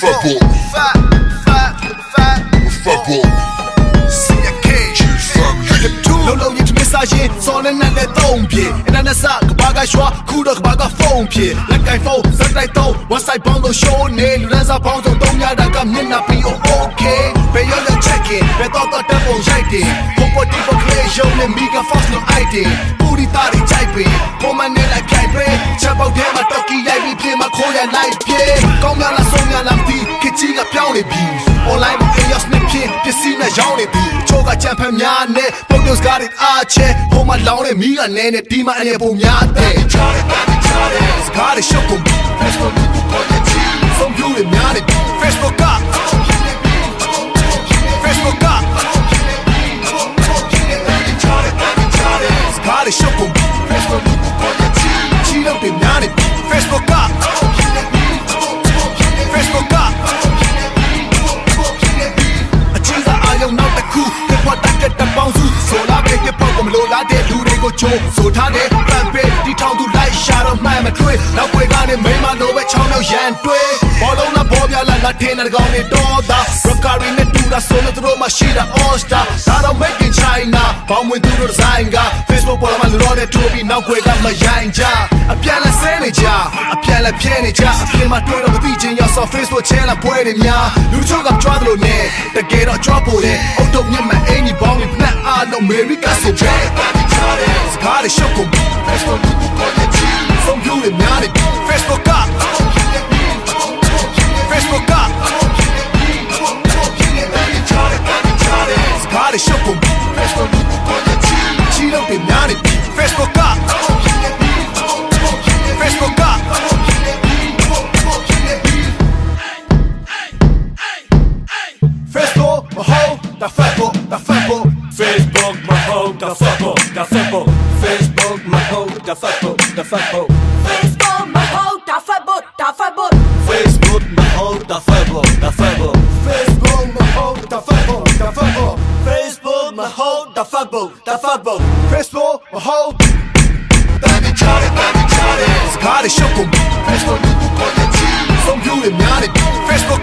boy, fat fat fat fat boy, see a cage G family. လုံးလုံးရင်တမစ်စားရင်စော်နဲ့နဲ့နဲ့သုံးပြေအနာနဲ့စကဘာကရွှာခုတော့ကဘာကဖုန်းပြေလက်ကင်ဖုန်းစက်တိုက်တော့ one side ပေါင်းတော့ show နေလူရန်စားပေါင်းတော့တုံးရတာကမျက်နှာပြီး okay ဘယ်ရောလဲ check in ဘယ်တော့တော့တက်ပုံရိုက်တယ်ဟိုပေါ်ဒီပေါ် play show နဲ့ mega fast လို့ ID ပူဒီတာတွေကြိုက်ပြီပုံမှန်နဲ့လိုက်ကြိုက်ပဲချက်ပေါက်ထဲမှာတော့ကီရိုက်ပြီးပြင်မှာခိုးရလိုက်ပြေကောင်းများလားဆုံးများလားမသိခချီကပြော င်းနေပြီ online မှာ chaos နဲ့ဖြစ်ပစ္စည်းနဲ့ရောင်းနေပြီချိုးကကြံဖန်များနဲ့ photos got it အားချဲဟိုမှာလောင်းနေမိကနဲနဲ့ဒီမှာအနေပုံများတဲ့ချားတယ်ချားတယ်စကားတွေရှုပ်ကုန်ပြီ Facebook ကိုပေါ်တဲ့ချီဆုံးပြူတွေများနေပြီ ချိုးဆိုထားတဲ့ပန်ပေဒီထောင်သူလိုက်ရှာတော့မှန်မတွေ့နောက်ွယ်ကနေမိမလိုပဲချောင်းရောက်ရန်တွေ့ဘောလုံးလားဘောပြလားငါထင်းတဲ့ကောင်တွေတော့တာရကာရီနဲ့တူတာဆိုလို့သူတို့မှရှိတာ all star ဒါတော့ make in china ဘောင်းဝင်သူတို့ဒီဇိုင်းက facebook ပေါ်မှာလူတော်တဲ့ထိုးပြီးနောက်ွယ်ကမရိုင်းကြအပြန်လဲဆဲနေကြအပြန်လဲပြဲနေကြအပြင်မှာတွေ့တော့မသိချင်ရဆော facebook channel ပွဲတွေများလူချို့ကကြွားတယ်လို့နဲ့တကယ်တော့ကြွားဖို့တဲ့အုတ်တုပ်မြတ်မအင်ကြီးဘောင်းပြီးဖက်အားလုံး America ဆိုကြ Facebook, szoku Facebook, góry miary Fresno Cup Fresno Cup Zgary szoku Ci robię miary Fresno Cup Fresno Cup da fepo, da fepo Facebook, my home, da fepo, da fepo Facebook, my hoe, da fuckbo, da fuckbo. Facebook, my hoe, da fuckbo, da fuckbo. Facebook, my hoe, da fuckbo, da fuckbo. Facebook, my hoe, da fuckbo, da fuckbo. Facebook, my hoe, da fuckbo, da fuckbo. Facebook, my hoe. 나는 잘해, 나는 잘해. 가래 쇼고. Facebook 누구 거냐지. 성규의 면에. Facebook